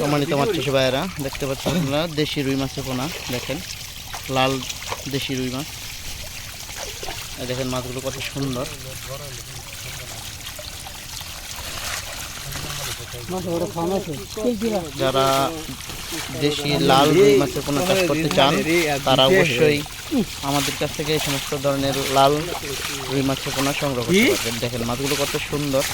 সম্মানিত মাছ চাষি ভাইয়েরা দেখতে পাচ্ছেন আপনারা দেশি রুই মাছের পোনা দেখেন লাল দেশি রুই মাছ। দেখেন মাছগুলো কত সুন্দর। যারা দেশি লাল রুই মাছের পোনা চাষ করতে চান তারা অবশ্যই আমাদের কাছ থেকে এই সমস্ত ধরনের লাল রুই মাছের পোনা সংগ্রহ করতে পারবেন। দেখেন মাছগুলো কত সুন্দর।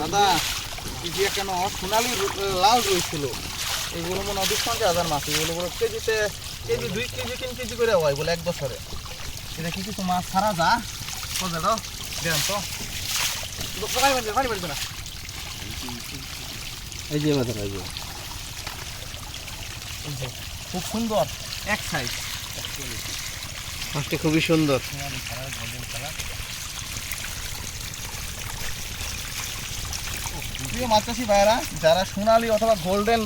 দাদা এই যে কেন সোনালি লাল রয়েছিল এগুলো মনে হয় পঞ্চাশ হাজার মাছ এগুলো বলে কেজিতে কেজি দুই কেজি তিন কেজি করে হয় বলে এক বছরে। এটা কি কিছু মাছ ছাড়া যা? কোথায় দাও দেন তো। পানি পানি না। এই যে এই যে, খুব সুন্দর। এক সাইজ মাছটি খুবই সুন্দর। প্রিয় মাছ চাষি ভাইয়েরা যারা সোনালি অথবা গোল্ডেন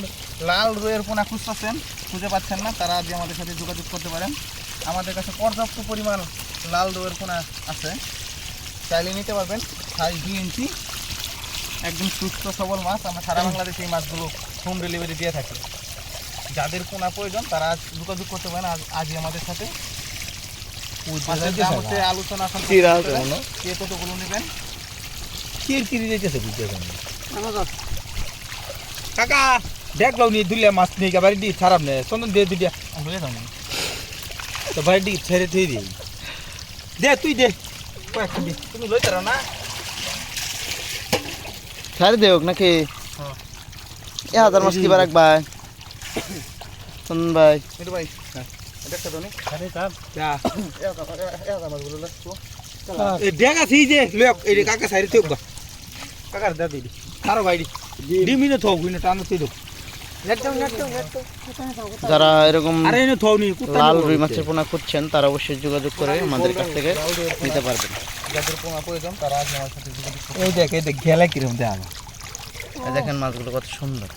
লাল রুইয়ের পোনা খুঁজতেছেন খুঁজে পাচ্ছেন না তারা আজ আমাদের সাথে যোগাযোগ করতে পারেন। আমাদের কাছে পর্যাপ্ত পরিমাণ লাল রোয়ের পোনা আছে। চাইলে নিতে পারবেন। সাইজ দুই ইঞ্চি। একদম সুস্থ সবল মাছ। আমরা সারা বাংলাদেশে এই মাছগুলো হোম ডেলিভারি দিয়ে থাকি। যাদের পোনা প্রয়োজন তারা আজ যোগাযোগ করতে পারেন। আজ আজই আমাদের সাথে। আলোচনা। কেমন? কে কতগুলো নেবেন? বুঝতে কাকা নি দুলিয়া মাছ নিয়ে গিয়ে বাড়ি দিয়ে খারাপ নেই চন্দন দে দুলিয়া লয়ে যাও নি। তো বাড়ি দিয়ে ছেড়ে থুই দিই। দে তুই দে। কয়েকটা দে তুমি না। ছাড়ি দেওক নাকি? হ্যাঁ। এ হাজার মাছ কিবার এক ভাই। চন্দন ভাই মিঠু ভাই দেখতে তো নি যা। এ হাজার এ মাছগুলো লাগতো এই দে লোক যে কাকা থুক কাকার দে দিদি খারো বাইডি ডিমিনে থো গুইনে টানো তুই দো যারা এরকম আরে লাল রুই মাছের পোনা খুঁজছেন তারা অবশ্যই যোগাযোগ করে আমাদের কাছ থেকে নিতে পারবেন। যাদের পোঙা প্রয়োজন তারা আজ আমার সাথে এই দেখ এই দেখ গেলা দেখেন মাছগুলো কত সুন্দর।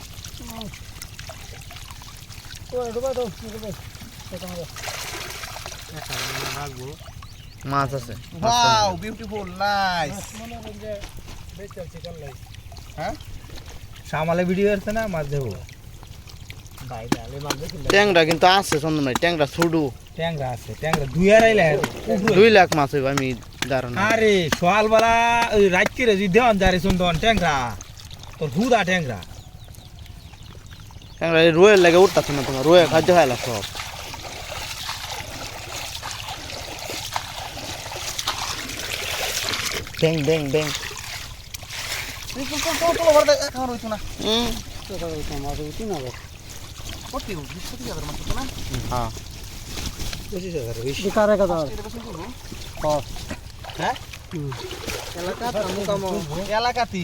মাছ আছে। ওয়াও বিউটিফুল নাইস হ্যাঁ? সামালে ভিডিও আছে না মাছ দেবো ট্যাংরা কিন্তু আছে চন্দন ভাই ট্যাংরা ছুডু। ট্যাংরা আছে ট্যাংরা দুই আড়াই লাখ। দুই লাখ মাছ হইব আমি ধারণা। আরে সকালবেলা ওই রাত করে যদি দেওয়ান যারে শুনতন ট্যাংরা। তোর হুদা ট্যাংরা। এই রোয়ের লাগে উঠতেছে না তোমার? রোয়ে খাদ্য খাইলা সব। ব্যাং ব্যাং ব্যাং। হ্যাঁ। হ্যাঁ? এলাকা এলাকাতি।